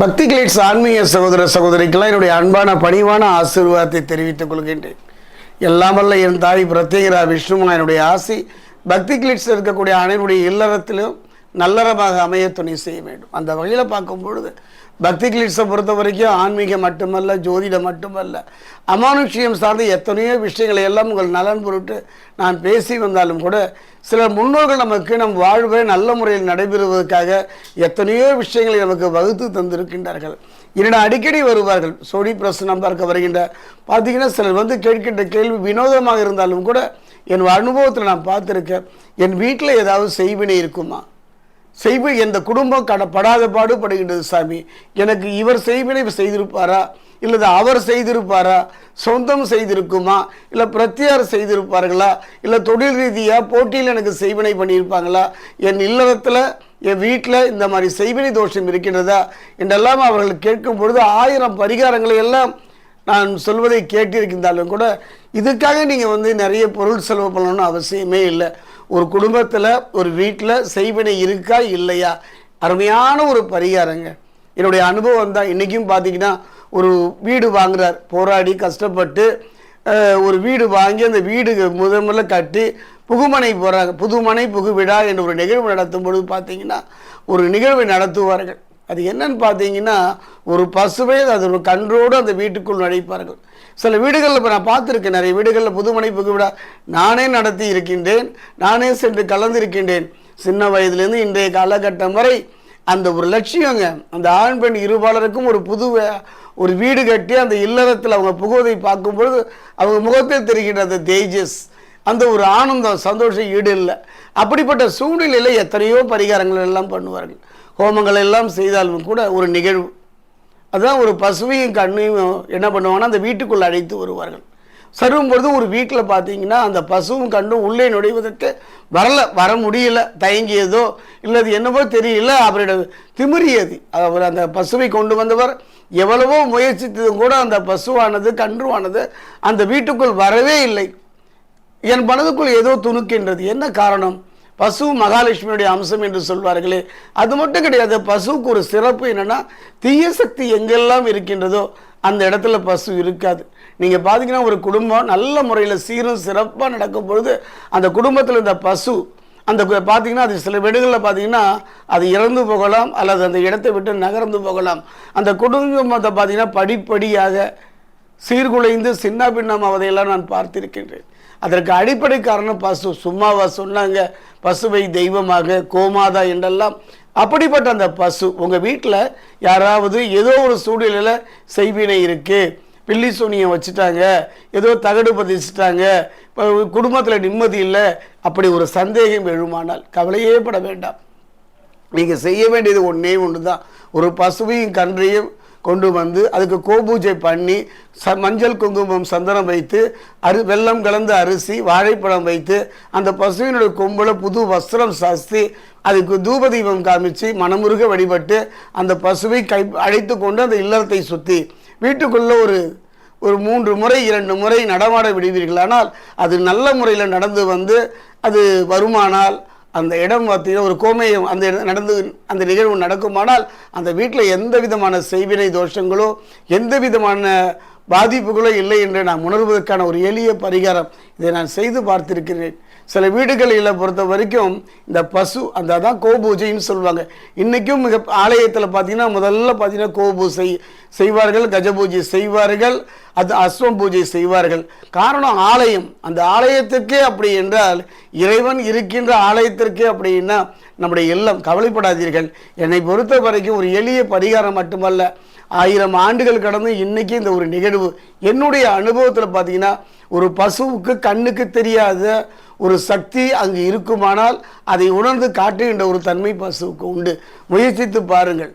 பக்தி கிளீட்ஸ் ஆன்மீக சகோதர சகோதரிக்கெல்லாம் என்னுடைய அன்பான பணிவான ஆசீர்வாதத்தை தெரிவித்துக் கொள்கின்றேன். எல்லாம் வல்ல என் தாய் பிரத்யேகரா விஷ்ணுமா என்னுடைய ஆசி பக்தி கிளீட்ஸ் இருக்கக்கூடிய அனைவருடைய இல்லறத்திலும் நல்லறமாக அமைய துணை செய்ய வேண்டும். அந்த வகையில் பார்க்கும் பொழுது பக்தி கிளிட்ஸை பொறுத்த வரைக்கும் ஆன்மீகம் மட்டுமல்ல ஜோதிடம் மட்டுமல்ல. அமானுஷ்யம் சார்ந்த எத்தனையோ விஷயங்களை எல்லாம் உங்கள் நலன் பொருட்டு நான் பேசி வந்தாலும் கூட சில முன்னோர்கள் நமக்கு நம் வாழ்வை நல்ல முறையில் நடைபெறுவதற்காக எத்தனையோ விஷயங்களை நமக்கு வகுத்து தந்திருக்கின்றார்கள். என்னிடம் அடிக்கடி வருவார்கள். சோடி பிரசனம் பார்க்க வருகின்ற பார்த்தீங்கன்னா சிலர் வந்து கேட்கின்ற கேள்வி வினோதமாக இருந்தாலும் கூட என் அனுபவத்தில் நான் பார்த்துருக்கேன் என் வீட்டில் ஏதாவது செய்வினை இருக்குமா? செய்வி எந்த குடும்பம் கடப்படாத பாடுபடுகின்றது சாமி. எனக்கு இவர் செய்வினை செய்திருப்பாரா? இல்லது அவர் செய்திருப்பாரா? சொந்தம் செய்திருக்குமா? இல்லை பிரத்தியார் செய்திருப்பார்களா? இல்லை தொழில் ரீதியாக போட்டியில் எனக்கு செய்வினை பண்ணியிருப்பாங்களா? என் இல்லறத்தில் என் வீட்டில் இந்த மாதிரி செய்வினை தோஷம் இருக்கின்றதா? என்றெல்லாம் அவர்கள் கேட்கும் பொழுது ஆயிரம் பரிகாரங்களை எல்லாம் நான் சொல்வதை கேட்டிருக்கின்றாலும் கூட இதுக்காக நீங்கள் வந்து நிறைய பொருள் செலவு பண்ணணும்னு அவசியமே இல்லை. ஒரு குடும்பத்தில் ஒரு வீட்டில் செய்வினை இருக்கா இல்லையா? அருமையான ஒரு பரிகாரங்க. என்னுடைய அனுபவம் தான். இன்றைக்கும் பார்த்தீங்கன்னா ஒரு வீடு வாங்குறார். போராடி கஷ்டப்பட்டு ஒரு வீடு வாங்கி அந்த வீடு முதல் முதல்ல கட்டி புகுமனை போகிறாங்க புதுமனை புகுவிடா என்ற ஒரு நிகழ்வு நடத்தும் பொழுது பார்த்தீங்கன்னா ஒரு நிகழ்வை நடத்துவார்கள். அது என்னன்னு பார்த்தீங்கன்னா ஒரு பசுவை அது ஒரு கன்றோடு அந்த வீட்டுக்குள் நுழைப்பார்கள். சில வீடுகளில் இப்போ நான் பார்த்துருக்கேன் நிறைய வீடுகளில் புதுமனை புகுவிடா நானே நடத்தி இருக்கின்றேன் நானே சென்று கலந்திருக்கின்றேன் சின்ன வயதிலேருந்து இன்றைய காலகட்டம் வரை அந்த ஒரு லட்சியங்க அந்த ஆண் பெண் இருபாலருக்கும் ஒரு புது ஒரு வீடு கட்டி அந்த இல்லறத்தில் அவங்க புகுவதை பார்க்கும்பொழுது அவங்க முகத்தில் தெரிகின்ற அந்த தேஜஸ். அந்த ஒரு ஆனந்தம் சந்தோஷம் ஈடு இல்லை. அப்படிப்பட்ட சூழ்நிலையில் எத்தனையோ பரிகாரங்கள் எல்லாம் பண்ணுவார்கள். ஹோமங்கள் எல்லாம் செய்தாலும் கூட ஒரு நிகழ்வு. அதுதான் ஒரு பசுவையும் கண்ணையும் என்ன பண்ணுவாங்கன்னா அந்த வீட்டுக்குள்ளே அழைத்து வருவார்கள். சருவும் பொழுது ஒரு வீட்டில் பார்த்தீங்கன்னா அந்த பசுவும் கண்டும் உள்ளே நுழைவதற்கு வரல வர முடியல தயங்கியதோ இல்லை அது என்னவோ தெரியல அவரோட திமிரியது அவர் அந்த பசுவை கொண்டு வந்தவர் எவ்வளவோ முயற்சித்ததும் கூட அந்த பசுவானது கன்றுவானது அந்த வீட்டுக்குள் வரவே இல்லை. என் மனதுக்குள் ஏதோ துணுக்கின்றது. என்ன காரணம்? பசு மகாலட்சுமியுடைய அம்சம் என்று சொல்வார்களே அது மட்டும் கிடையாது பசுவுக்கு ஒரு சிறப்பு என்னென்னா தீய சக்தி எங்கெல்லாம் இருக்கின்றதோ அந்த இடத்துல பசு இருக்காது. நீங்கள் பார்த்தீங்கன்னா ஒரு குடும்பம் நல்ல முறையில் சீரும் சிறப்பாக நடக்கும் பொழுது அந்த குடும்பத்தில் இந்த பசு அந்த பார்த்தீங்கன்னா அது சில வீடுகளில் பார்த்தீங்கன்னா அது இறந்து போகலாம் அல்லது அந்த இடத்தை விட்டு நகர்ந்து போகலாம். அந்த குடும்பத்தை பார்த்தீங்கன்னா படிப்படியாக சீர்குலைந்து சின்ன பின்னமாவதையெல்லாம் நான் பார்த்திருக்கின்றேன். அதற்கு அடிப்படை காரணம் பசு. சும்மாவா சொன்னாங்க பசுவை தெய்வமாக கோமாதா என்றெல்லாம். அப்படிப்பட்ட அந்த பசு உங்கள் வீட்டில் யாராவது ஏதோ ஒரு சூழ்நிலையில் செய்வினை இருக்குது பில்லி சூனியம் வச்சுட்டாங்க ஏதோ தகடு பதிச்சுட்டாங்க இப்போ குடும்பத்தில் நிம்மதி இல்லை அப்படி ஒரு சந்தேகம் எழுமானால் கவலையே பட வேண்டாம். நீங்கள் செய்ய வேண்டியது ஒன்றே ஒன்று தான் ஒரு பசுவையும் கன்றையும் கொண்டு வந்து அதுக்கு கோபூஜை பண்ணி ச மஞ்சள் குங்குமம் சந்தனம் வைத்து அரு வெள்ளம் கலந்த அரிசி வாழைப்பழம் வைத்து அந்த பசுவினுடைய கொம்பில் புது வஸ்திரம் சாஸ்தி அதுக்கு தூப தீபம் காமிச்சு மனமுருக வழிபட்டு அந்த பசுவை கை அழைத்து கொண்டு அந்த இல்லறத்தை சுற்றி வீட்டுக்குள்ளே ஒரு ஒரு மூன்று முறை இரண்டு முறை நடமாட விடுவீர்கள். ஆனால் அது நல்ல முறையில் நடந்து வந்து அது வருமானால் அந்த இடம் பார்த்தீங்கன்னா ஒரு கோமயம் அந்த நடந்து அந்த நிகழ்வு நடக்குமானால் அந்த வீட்டில் எந்த விதமான செய்வினை தோஷங்களோ எந்த விதமான பாதிப்புகளோ இல்லை என்று நான் உணர்வதற்கான ஒரு எளிய பரிகாரம் இதை நான் செய்து பார்த்திருக்கிறேன். சில வீடுகளில் பொறுத்த வரைக்கும் இந்த பசு அந்த அதான் கோபூஜைன்னு சொல்லுவாங்க. இன்றைக்கும் மிக ஆலயத்தில் பார்த்தீங்கன்னா முதல்ல பார்த்தீங்கன்னா கோபூஜை செய்வார்கள் கஜபூஜை செய்வார்கள் அது அஸ்வம் பூஜை செய்வார்கள். காரணம் ஆலயம். அந்த ஆலயத்திற்கே அப்படி என்றால் இறைவன் இருக்கின்ற ஆலயத்திற்கே அப்படின்னா நம்முடைய எல்லாம். கவலைப்படாதீர்கள். என்னை பொறுத்த வரைக்கும் ஒரு எளிய பரிகாரம் மட்டுமல்ல. ஆயிரம் ஆண்டுகள் கடந்து இன்றைக்கி இந்த ஒரு நிகழ்வு. என்னுடைய அனுபவத்தில் பார்த்தீங்கன்னா ஒரு பசுவுக்கு கண்ணுக்கு தெரியாத ஒரு சக்தி அங்கு இருக்குமானால் அதை உணர்ந்து காட்டுகின்ற ஒரு தன்மை பசுவுக்கு உண்டு. முயற்சித்து பாருங்கள்.